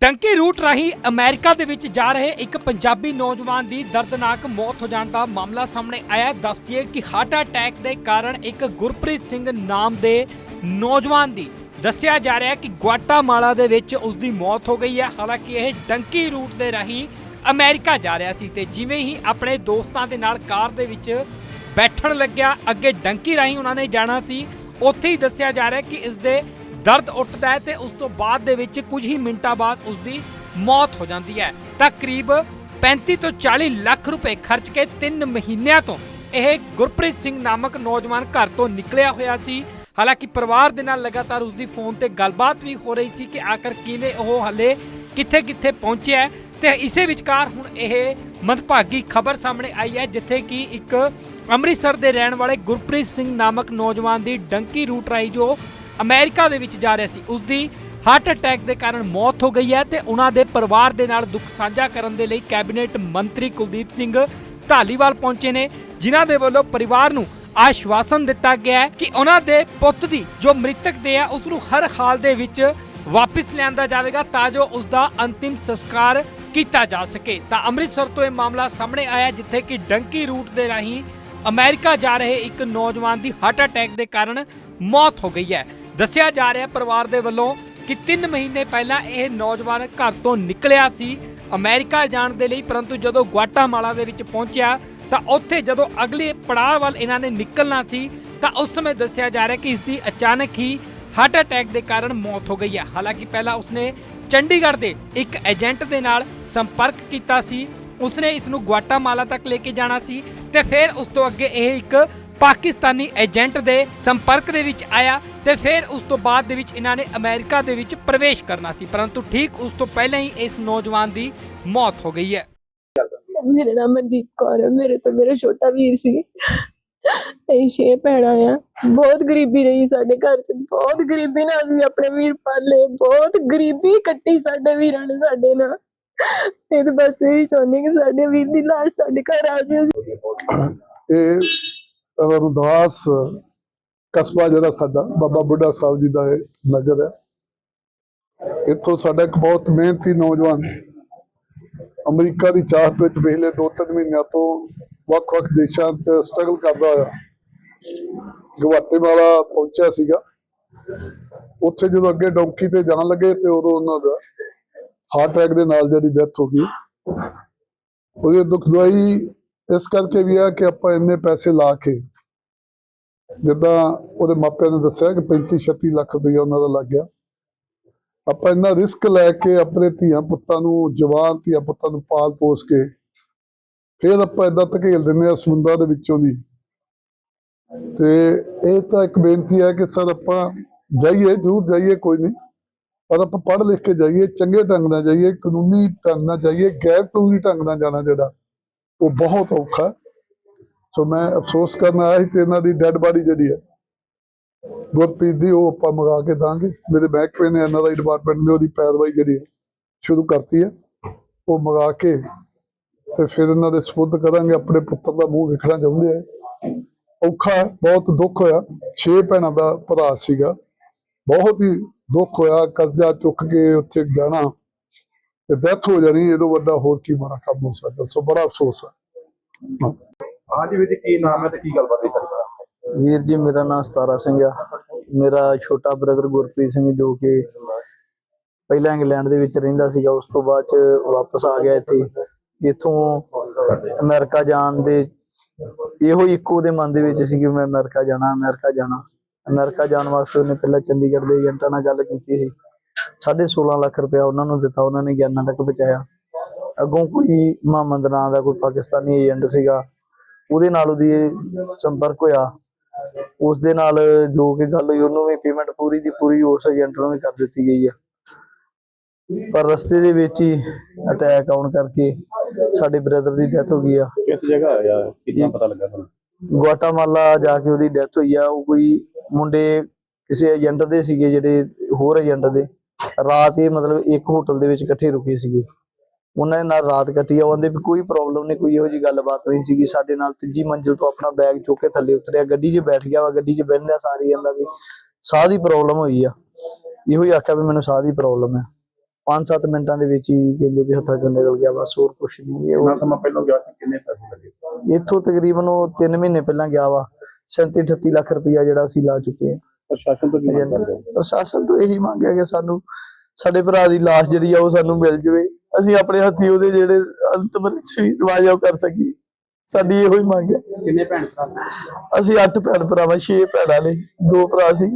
Donkey route ਰਾਹੀਂ America ਦੇ ਵਿੱਚ ਜਾ ਰਹੇ ਇੱਕ ਪੰਜਾਬੀ ਨੌਜਵਾਨ ਦੀ ਦਰਦਨਾਕ ਮੌਤ ਹੋ ਜਾਣ ਦਾ ਮਾਮਲਾ ਸਾਹਮਣੇ ਆਇਆ ਹੈ। ਕਿ ਹਾਰਟ ਅਟੈਕ ਦੇ ਕਾਰਨ ਇੱਕ ਗੁਰਪ੍ਰੀਤ ਸਿੰਘ ਨਾਮ ਦੇ ਨੌਜਵਾਨ ਦੀ ਦੱਸਿਆ ਜਾ ਰਿਹਾ ਕਿ ਗੁਆਟਾਮਾਲਾ ਦੇ ਵਿੱਚ ਉਸ ਦੀ ਮੌਤ ਹੋ ਗਈ ਹੈ ਹਾਲਾਂਕਿ ਇਹ ਡੰਕੀ ਰੂਟ ਦੇ ਰਾਹੀਂ ਅਮਰੀਕਾ ਜਾ ਰਿਹਾ ਸੀ ਤੇ ਜਿਵੇਂ ਹੀ ਆਪਣੇ ਦੋਸਤਾਂ ਦੇ ਨਾਲ ਕਾਰ ਦੇ ਵਿੱਚ ਬੈਠਣ ਲੱਗਿਆ, ਅੱਗੇ ਡੰਕੀ ਰਾਹੀਂ ਉਹਨਾਂ ਨੇ ਜਾਣਾ ਸੀ ਉੱਥੇ ਹੀ ਦੱਸਿਆ ਜਾ ਰਿਹਾ ਕਿ ਇਸ ਦੇ ਦਰਦ ਉੱਠਦਾ ਹੈ ਤੇ ਉਸ ਤੋਂ ਬਾਅਦ ਦੇ ਵਿੱਚ ਕੁਝ ਹੀ ਮਿੰਟਾਂ ਬਾਅਦ ਉਸ ਦੀ ਮੌਤ ਹੋ ਜਾਂਦੀ ਹੈ। ਤਾਂ ਕਰੀਬ 35 ਤੋਂ 40 ਲੱਖ ਰੁਪਏ ਖਰਚ ਕੇ 3 ਮਹੀਨਿਆਂ ਤੋਂ ਇਹ ਗੁਰਪ੍ਰੀਤ ਸਿੰਘ ਨਾਮਕ ਨੌਜਵਾਨ ਘਰ ਤੋਂ ਨਿਕਲਿਆ ਹੋਇਆ ਸੀ। ਹਾਲਾਂਕਿ ਪਰਿਵਾਰ ਦੇ ਨਾਲ ਲਗਾਤਾਰ ਉਸ ਦੀ ਫੋਨ ਤੇ ਗੱਲਬਾਤ ਵੀ ਹੋ ਰਹੀ ਸੀ ਕਿ ਆਖਰ ਕਿਵੇਂ ਉਹ ਹਲੇ ਕਿੱਥੇ ਕਿੱਥੇ ਪਹੁੰਚਿਆ ਤੇ ਇਸੇ ਵਿਚਕਾਰ ਹੁਣ ਇਹ ਮੰਦਭਾਗੀ ਖਬਰ ਸਾਹਮਣੇ ਆਈ ਹੈ, ਜਿੱਥੇ ਕਿ ਇੱਕ ਅੰਮ੍ਰਿਤਸਰ ਦੇ ਰਹਿਣ ਵਾਲੇ ਗੁਰਪ੍ਰੀਤ ਸਿੰਘ ਨਾਮਕ ਨੌਜਵਾਨ ਦੀ ਡੰਕੀ ਰੂਟ ਰਾਹੀਂ ਜੋ ਅਮਰੀਕਾ ਦੇ ਵਿੱਚ ਜਾ ਰਿਹਾ ਸੀ। ਉਸ ਦੀ ਹਾਰਟ ਅਟੈਕ ਦੇ ਕਾਰਨ ਮੌਤ ਹੋ ਗਈ ਹੈ ਤੇ ਉਹਨਾਂ ਦੇ ਪਰਿਵਾਰ ਦੇ ਨਾਲ ਦੁੱਖ ਸਾਂਝਾ ਕਰਨ ਦੇ ਲਈ ਕੈਬਨਿਟ ਮੰਤਰੀ ਕੁਲਦੀਪ ਸਿੰਘ ਢਾਲੀਵਾਲ ਪਹੁੰਚੇ ਨੇ, ਜਿਨ੍ਹਾਂ ਦੇ ਵੱਲੋਂ ਪਰਿਵਾਰ ਨੂੰ ਆਸ਼ਵਾਸਨ ਦਿੱਤਾ ਗਿਆ ਹੈ ਕਿ ਉਹਨਾਂ ਦੇ ਪੁੱਤ ਦੀ ਜੋ ਮ੍ਰਿਤਕ ਦੇ ਹੈ ਉਸ ਨੂੰ ਹਰ ਹਾਲ ਦੇ ਵਿੱਚ ਵਾਪਿਸ ਲਿਆਂਦਾ ਜਾਵੇਗਾ ਤਾਂ ਜੋ ਉਸ ਦਾ ਅੰਤਿਮ ਸੰਸਕਾਰ ਕੀਤਾ ਜਾ ਸਕੇ। ਤਾਂ ਅੰਮ੍ਰਿਤਸਰ ਤੋਂ ਇਹ ਮਾਮਲਾ ਸਾਹਮਣੇ ਆਇਆ, ਜਿੱਥੇ ਕਿ ਡੰਕੀ ਰੂਟ ਦੇ ਰਾਹੀਂ ਅਮਰੀਕਾ ਜਾ ਰਹੇ ਇੱਕ ਨੌਜਵਾਨ ਦੀ ਹਾਰਟ ਅਟੈਕ ਦੇ ਕਾਰਨ ਮੌਤ ਹੋ ਗਈ ਹੈ। ਦੱਸਿਆ ਜਾ ਰਿਹਾ ਪਰਿਵਾਰ ਦੇ ਵੱਲੋਂ ਕਿ 3 ਮਹੀਨੇ ਪਹਿਲਾਂ ਇਹ ਨੌਜਵਾਨ ਘਰ ਤੋਂ ਨਿਕਲਿਆ ਸੀ। ਅਮਰੀਕਾ ਜਾਣ ਦੇ ਲਈ, ਪਰੰਤੂ ਜਦੋਂ ਗੁਆਟਾਮਾਲਾ ਦੇ ਵਿੱਚ ਪਹੁੰਚਿਆ, ਤਾਂ ਉੱਥੇ ਜਦੋਂ ਅਗਲੇ ਪੜਾਅ ਵੱਲ ਇਹਨਾਂ ਨੇ ਨਿਕਲਣਾ ਸੀ, ਤਾਂ ਉਸ ਸਮੇਂ ਦੱਸਿਆ ਜਾ ਰਿਹਾ ਕਿ ਇਸ ਦੀ ਅਚਾਨਕ ਹੀ ਹਾਰਟ ਅਟੈਕ ਦੇ ਕਾਰਨ ਮੌਤ ਹੋ ਗਈ ਹੈ। ਹਾਲਾਂਕਿ ਪਹਿਲਾਂ ਉਸਨੇ ਚੰਡੀਗੜ੍ਹ ਦੇ ਇੱਕ ਏਜੰਟ ਦੇ ਨਾਲ ਸੰਪਰਕ ਕੀਤਾ ਸੀ। ਉਸਨੇ ਇਸ ਨੂੰ ਗੁਆਟਾਮਾਲਾ ਤੱਕ ਲੈ ਕੇ ਜਾਣਾ ਸੀ ਤੇ ਫਿਰ ਉਸ ਤੋਂ ਅੱਗੇ ਇਹ ਇੱਕ ਪਾਕਿਸਤਾਨੀ ਏਜੰਟ ਦੇ ਸੰਪਰਕ ਦੇ ਵਿੱਚ ਆਇਆ ਤੇ ਫਿਰ ਉਸ ਤੋਂ ਬਾਅਦ ਦੇ ਵਿੱਚ ਇਹਨਾਂ ਨੇ ਅਮਰੀਕਾ ਦੇ ਵਿੱਚ ਪ੍ਰਵੇਸ਼ ਕਰਨਾ ਸੀ। ਪਰੰਤੂ ਠੀਕ ਉਸ ਤੋਂ ਪਹਿਲਾਂ ਹੀ ਇਸ ਨੌਜਵਾਨ ਦੀ ਮੌਤ ਹੋ ਗਈ ਹੈ। ਮੇਰਾ ਨਾਮ ਮਨਦੀਪ ਕੌਰ ਹੈ। ਮੇਰੇ ਤੋਂ ਮੇਰਾ ਛੋਟਾ ਵੀਰ ਸੀ। ਅਸੀਂ ਛੇ ਭੈਣਾਂ ਆ। ਬਹੁਤ ਗਰੀਬੀ ਰਹੀ ਸਾਡੇ ਘਰ ਚ। ਬਹੁਤ ਗਰੀਬੀ ਨਾਲ ਅਸੀਂ ਆਪਣੇ ਵੀਰ ਪਾਲੇ। ਬਹੁਤ ਗਰੀਬੀ ਕੱਟੀ ਸਾਡੇ ਵੀਰਾਂ ਨੇ ਸਾਡੇ ਨਾਲ। ਇਹ ਤਾਂ ਬਸ ਇਹੀ ਚਾਹੁੰਦੇ ਕਿ ਸਾਡੇ ਵੀਰ ਦੀ ਲਾਸ਼ ਸਾਡੇ ਘਰ ਆ ਜਾਏ ਇਹ ਰੁਦਾਸ ਕਸਬਾ ਜਿਹੜਾ ਸਾਡਾ, ਬਾਬਾ ਬੁੱਢਾ ਸਾਹਿਬ ਜੀ ਦਾ ਇਹ ਨਗਰ ਹੈ। ਇੱਥੋਂ ਸਾਡਾ ਇੱਕ ਬਹੁਤ ਮਿਹਨਤੀ ਨੌਜਵਾਨ ਅਮਰੀਕਾ ਦੀ ਚਾਹਤ ਵਿੱਚ ਪਿਛਲੇ 2-3 ਮਹੀਨਿਆਂ ਤੋਂ ਵੱਖ-ਵੱਖ ਦੇਸ਼ਾਂ 'ਚ ਸਟਰਗਲ ਕਰਦਾ ਹੋਇਆ ਗਵਾਟੇਮਾਲਾ ਪਹੁੰਚਿਆ ਸੀਗਾ। ਉੱਥੇ ਜਦੋਂ ਅੱਗੇ ਡੌਂਕੀ ਤੇ ਜਾਣ ਲੱਗੇ ਤੇ ਉਦੋਂ ਉਹਨਾਂ ਦਾ ਹਾਰਟ ਅਟੈਕ ਦੇ ਨਾਲ ਜਿਹੜੀ ਡੈਥ ਹੋ ਗਈ। ਉਹਦੀ ਦੁੱਖ ਇਸ ਕਰਕੇ ਵੀ ਆ ਕਿ ਆਪਾਂ ਇੰਨੇ ਪੈਸੇ ਲਾ ਕੇ ਜਿੱਦਾਂ ਉਹਦੇ ਮਾਪਿਆਂ ਨੇ ਦੱਸਿਆ ਕਿ 35 36 ਲੱਖ ਰੁਪਈਆ ਉਹਨਾਂ ਦਾ ਲੱਗ ਗਿਆ। ਆਪਾਂ ਇੰਨਾ ਰਿਸਕ ਲੈ ਕੇ ਆਪਣੇ ਧੀਆਂ ਪੁੱਤਾਂ ਨੂੰ, ਜਵਾਨ ਧੀਆਂ ਪੁੱਤਾਂ ਨੂੰ ਪਾਲ ਪੋਸ ਕੇ ਫਿਰ ਆਪਾਂ ਏਦਾਂ ਧਕੇਲ ਦਿੰਦੇ ਆ ਸਮੁੰਦਰ ਦੇ ਵਿੱਚੋਂ ਦੀ। ਤੇ ਇਹ ਤਾਂ ਇੱਕ ਬੇਨਤੀ ਹੈ ਕਿ ਸਰ ਆਪਾਂ ਜਾਈਏ, ਜ਼ਰੂਰ ਜਾਈਏ ਕੋਈ ਨਹੀਂ, ਪਰ ਆਪਾਂ ਪੜ੍ਹ ਲਿਖ ਕੇ ਜਾਈਏ, ਚੰਗੇ ਢੰਗ ਨਾਲ ਜਾਈਏ, ਕਾਨੂੰਨੀ ਢੰਗ ਨਾਲ ਜਾਈਏ, ਗੈਰ ਕਾਨੂੰਨੀ ਢੰਗ ਨਾਲ ਜਾਣਾ ਜਿਹੜਾ। ਉਹ ਬਹੁਤ ਔਖਾ ਸੋ ਮੈਂ ਅਫਸੋਸ ਕਰਨ ਆਇਆ ਸੀ ਤੇ ਇਹਨਾਂ ਦੀ ਡੈੱਡ ਬਾਡੀ ਜਿਹੜੀ ਹੈ ਗੁਰਪ੍ਰੀਤ ਦੀ ਉਹ ਆਪਾਂ ਮੰਗਾ ਕੇ ਦਾਂਗੇ। ਮੇਰੇ ਮਹਿਕਮੇ ਨੇ ਇਹਨਾਂ ਦਾ ਡਿਪਾਰਟਮੈਂਟ ਨੇ ਉਹਦੀ ਪੈਰਵਾਈ ਜਿਹੜੀ ਹੈ ਸ਼ੁਰੂ ਕਰਤੀ ਹੈ। ਉਹ ਮੰਗਾ ਕੇ ਤੇ ਫਿਰ ਇਹਨਾਂ ਦੇ ਸਪੁੱਧ ਕਰਾਂਗੇ ਆਪਣੇ ਪੁੱਤਰ ਦਾ ਮੂੰਹ ਵੇਖਣਾ ਚਾਹੁੰਦੇ ਆ। ਔਖਾ ਹੈ, ਬਹੁਤ ਦੁੱਖ ਹੋਇਆ। ਛੇ ਭੈਣਾਂ ਦਾ ਭਰਾ ਸੀਗਾ। ਬਹੁਤ ਹੀ ਦੁੱਖ ਹੋਇਆ ਕਰਜ਼ਾ ਚੁੱਕ ਕੇ ਉੱਥੇ ਜਾਣਾ। ਤੇ ਡੈਥ ਹੋ ਜਾਣੀ ਇਹਦੋਂ ਵੱਡਾ ਹੋਰ ਕੀ ਮਾੜਾ ਕੰਮ ਹੋ ਸਕਦਾ? ਸੋ ਬੜਾ ਅਫਸੋਸ ਹੈ। ਹਾਂ। ਵੀਰ ਜੀ ਕੀ ਨਾਮ ਹੈ ਤੇ ਕੀ ਗੱਲਬਾਤ ਹੈ ਤੁਹਾਡੀ? ਵੀਰ ਜੀ ਮੇਰਾ ਨਾਮ ਸਤਾਰਾ ਸਿੰਘ ਆ। ਮੇਰਾ ਛੋਟਾ ਬ੍ਰਦਰ ਗੁਰਪ੍ਰੀਤ ਸਿੰਘ ਜੋ ਕਿ ਪਹਿਲਾਂ ਇੰਗਲੈਂਡ ਦੇ ਵਿੱਚ ਰਹਿੰਦਾ ਸੀਗਾ ਉਸ ਤੋਂ ਬਾਅਦ ਚ ਵਾਪਸ ਆ ਗਿਆ ਇੱਥੇ। ਇੱਥੋਂ ਅਮਰੀਕਾ ਜਾਣ ਦੇ ਇਹੋ ਇੱਕੋ ਦੇ ਮਨ ਦੇ ਵਿੱਚ ਸੀ ਕਿ ਮੈਂ ਅਮਰੀਕਾ ਜਾਣਾ ਅਮਰੀਕਾ ਜਾਣਾ। ਅਮਰੀਕਾ ਜਾਣ ਵਾਸਤੇ ਉਹਨੇ ਪਹਿਲਾਂ ਚੰਡੀਗੜ੍ਹ ਦੇ ਏਜੰਟਾਂ ਨਾਲ ਗੱਲ ਕੀਤੀ ਸੀ। 16.5 ਲੱਖ ਰੁਪਇਆ ਉਹਨਾਂ ਨੂੰ ਦਿੱਤਾ ਉਹਨਾਂ ਨੇ ਗਿਆਨਾਂ ਤੱਕ ਪਹੁੰਚਾਇਆ। ਅੱਗੋਂ ਕੋਈ ਮੁਹੰਮਦ ਨਾਂ ਦਾ ਕੋਈ ਪਾਕਿਸਤਾਨੀ ਏਜੰਟ ਸੀਗਾ ਉਹਦੇ ਨਾਲ ਉਹਦੀ ਸੰਪਰਕ ਹੋਇਆ। ਉਸ ਦੇ ਨਾਲ ਜੋ ਕਿ ਗੱਲ ਹੋਈ ਉਹਨੂੰ ਵੀ ਪੇਮੈਂਟ ਪੂਰੀ ਦੀ ਪੂਰੀ ਉਸ ਏਜੰਟ ਨੂੰ ਵੀ ਕਰ ਦਿੱਤੀ ਗਈ ਆ। ਪਰ ਰਸਤੇ ਦੇ ਵਿੱਚ ਹੀ ਅਟੈਕ ਆਉਣ ਕਰਕੇ ਸਾਡੇ ਬ੍ਰਦਰ ਦੀ ਡੈਥ ਹੋ ਗਈ ਆ। ਕਿਸ ਜਗ੍ਹਾ ਹੋਇਆ? ਕਿੰਨਾ ਪਤਾ ਲੱਗਾ ਤੁਹਾਨੂੰ? ਗੁਆਟਾਮਾਲਾ ਜਾ ਕੇ ਉਹਦੀ ਡੈਥ ਹੋਈ ਆ। ਉਹ ਕੋਈ ਮੁੰਡੇ ਕਿਸੇ ਏਜੰਟ ਦੇ ਸੀਗੇ ਜਿਹੜੇ ਹੋਰ ਏਜੰਟ ਦੇ। ਰਾਤ ਇਹ ਮਤਲਬ ਇੱਕ ਹੋਟਲ ਦੇ ਵਿੱਚ ਇਕੱਠੇ ਰੁਕੇ ਸੀਗੇ। ਉਹਨਾਂ ਦੇ ਨਾਲ ਰਾਤ ਕੱਟੀ ਆ ਉਹਦੇ ਵੀ ਕੋਈ ਪ੍ਰੋਬਲਮ ਨਹੀਂ ਕੋਈ ਇਹੋ ਜੀ ਗੱਲਬਾਤ ਨਹੀਂ ਸੀਗੀ। ਸਾਡੇ ਨਾਲ ਤੀਜੀ ਮੰਜ਼ਿਲ ਤੋਂ ਆਪਣਾ ਬੈਗ ਚੁੱਕ ਕੇ ਥੱਲੇ ਉਤਰਿਆ। ਗੱਡੀ 'ਚ ਬੈਠ ਗਿਆ ਵਾ ਗੱਡੀ 'ਚ ਬਹਿੰਦਾ ਸਾਰੀ ਜਾਂਦਾ ਵੀ ਸਾਹ ਦੀ ਪ੍ਰੋਬਲਮ ਹੋਈ ਆ। ਇਹੋ ਹੀ ਆਖਿਆ ਵੀ ਮੈਨੂੰ ਸਾਹ ਦੀ ਪ੍ਰੋਬਲਮ ਹੈ 5-7 ਮਿੰਟਾਂ ਦੇ ਵਿੱਚ ਹੀ ਕਹਿੰਦੇ ਵੀ ਹੱਥਾਂ ਚੋਂ ਨਿਕਲ ਗਿਆ ਬਸ ਹੋਰ ਕੁਛ ਨਹੀਂ। ਇਹ ਕਿੰਨਾ ਉਹ- ਸਮਾਂ ਪਹਿਲਾਂ ਗਿਆ ਸੀ ਕਿੰਨੇ ਪੈਸੇ ਲੱਗੇ? ਇੱਥੋਂ ਤਕਰੀਬਨ ਉਹ 3 ਮਹੀਨੇ ਪਹਿਲਾਂ ਗਿਆ ਵਾ। 37 38 ਲੱਖ ਰੁਪਇਆ ਜਿਹੜਾ ਅਸੀਂ ਲਾ ਚੁੱਕੇ ਹਾਂ ਪ੍ਰਸ਼ਾਸਨ ਤੋਂ ਕੀ ਮੰਗ। ਕਰਦੇ ਹੋ? ਪ੍ਰਸ਼ਾਸਨ ਤੋਂ ਇਹੀ ਮੰਗਿਆ ਕਿ ਸਾਨੂੰ ਸਾਡੇ ਭਰਾ ਦੀ ਲਾਸ਼ ਜਿਹੜੀ ਆ ਉਹ ਸਾਨੂੰ ਮਿਲ ਜਵੇ। ਅਸੀਂ ਆਪਣੇ ਹੱਥੀ ਉਹਦੇ ਜਿਹੜੇ ਅੰਤਮ ਰਿਵਾਜ ਆ ਉਹ ਕਰ ਸਕੀਏ। ਸਾਡੀ ਇਹੋ ਹੀ ਮੰਗ ਹੈ। ਕਿੰਨੇ ਭੈਣ ਭਰਾ? ਅਸੀਂ ਅੱਠ ਭੈਣ ਭਰਾਵਾਂ ਛੇ ਭੈਣਾਂ ਨੇ ਦੋ ਭਰਾ ਸੀ।